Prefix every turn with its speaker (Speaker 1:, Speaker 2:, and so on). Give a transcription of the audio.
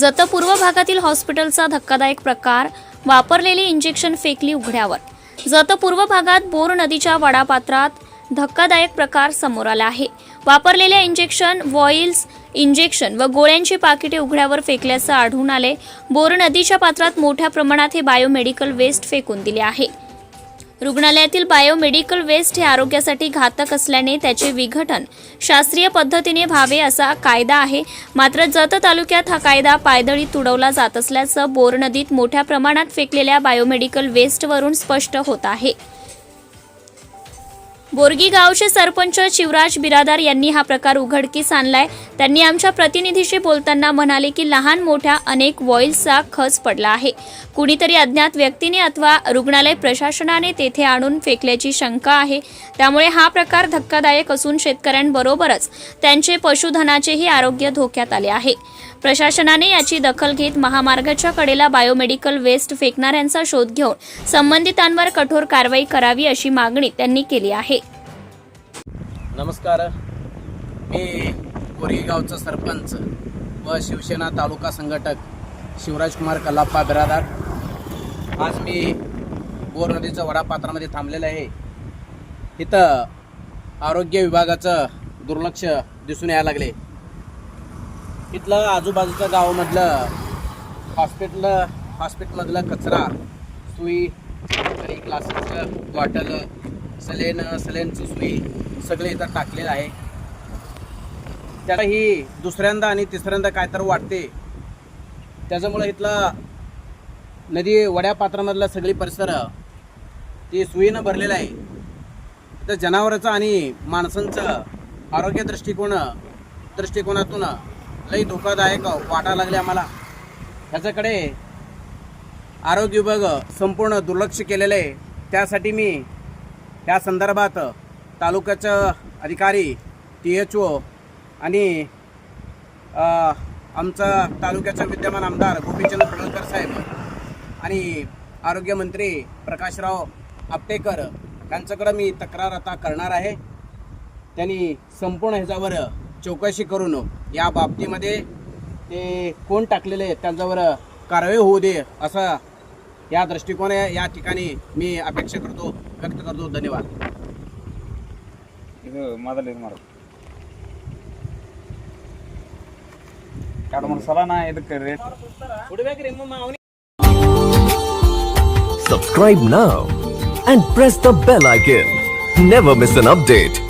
Speaker 1: जत पूर्व भागातील हॉस्पिटलचा धक्कादायक प्रकार वापरलेली इंजेक्शन फेकली उघड्यावर. जत पूर्व भागात बोर नदीच्या वडापात्रात धक्कादायक प्रकार समोर आला आहे. वापरलेल्या इंजेक्शन वॉइल्स इंजेक्शन व गोळ्यांची पाकिटे उघड्यावर फेकल्याचं आढळून आले. बोर नदीच्या पात्रात मोठ्या प्रमाणात हे बायोमेडिकल वेस्ट फेकून दिले आहे. रुग्णालयातील बायोमेडिकल वेस्ट हे आरोग्यासाठी घातक असल्याने त्याचे विघटन शास्त्रीय पद्धतीने व्हावे असा कायदा आहे. मात्र जत तालुक्यात हा कायदा पायदळी तुडवला जात असल्याचं बोर नदीत मोठ्या प्रमाणात फेकलेल्या बायोमेडिकल वेस्टवरून स्पष्ट होत आहे. बोरगी गावचे सरपंच शिवराज बिरादार यांनी हा प्रकार उघडकीस आणलाय. त्यांनी आमच्या प्रतिनिधीशी बोलताना म्हणाले की लहान मोठ्या अनेक वॉइल्सचा खच पडला आहे. कुणीतरी अज्ञात व्यक्तीने अथवा रुग्णालय प्रशासनाने तेथे आणून फेकल्याची शंका आहे. त्यामुळे हा प्रकार धक्कादायक असून शेतकऱ्यांबरोबरच त्यांचे पशुधनाचेही आरोग्य धोक्यात आले आहे. प्रशासनाने याची दखल घेत महामार्गाच्या कडेला बायोमेडिकल वेस्ट फेकणाऱ्यांचा शोध घेऊन संबंधितांवर कठोर कारवाई करावी अशी मागणी त्यांनी केली आहे.
Speaker 2: नमस्कार. मी कोरेगावचा सरपंच व शिवसेना तालुका संघटक शिवराजकुमार कलाप्पा बिरादार. आज मी बोर नदीच्या वडापात्रामध्ये थांबलेलं आहे. इथं आरोग्य विभागाचं दुर्लक्ष दिसून यायला लागले. इथलं आजूबाजूच्या गावामधलं हॉस्पिटल हॉस्पिटलमधलं कचरा सुई ग्लासेसचं बॉटल सलेन सलेनची सुई सगळे इथं टाकलेलं आहे. त्याला ही दुसऱ्यांदा आणि तिसऱ्यांदा काय तर वाटते. त्याच्यामुळं इथलं नदी वड्यापात्रामधला सगळी परिसर ती सुईनं भरलेला आहे. तर जनावरांचं आणि माणसांचं आरोग्य दृष्टिकोन दृष्टिकोनातून लई धोकादायक वाटायला लागले आम्हाला. ह्याच्याकडे आरोग्य विभाग संपूर्ण दुर्लक्ष केलेलं आहे. त्यासाठी मी या संदर्भात तालुक्याचं अधिकारी टी एच ओ आणि आमचं आमचा तालुक्याचा विद्यमान आमदार गोपीचंद पडळकर साहेब आणि आरोग्यमंत्री प्रकाशराव आपटेकर यांच्याकडं मी तक्रार आता करणार आहे. त्यांनी संपूर्ण ह्याच्यावर चौकशी करून या बाबतीमध्ये ते कोण टाकलेले आहेत त्यांच्यावर कारवाई होऊ दे असं या दृष्टिकोन या ठिकाणी मी अपेक्षा करतो व्यक्त करतो. धन्यवाद.
Speaker 3: ಇದು ಮೊದಲು ಇದು ಮಾಡೋದು ಎರಡು ಮೂರು ಸಲ ನಾ ಇದಕ್ಕೆ rate
Speaker 4: Subscribe now and press the bell icon. Never miss an update.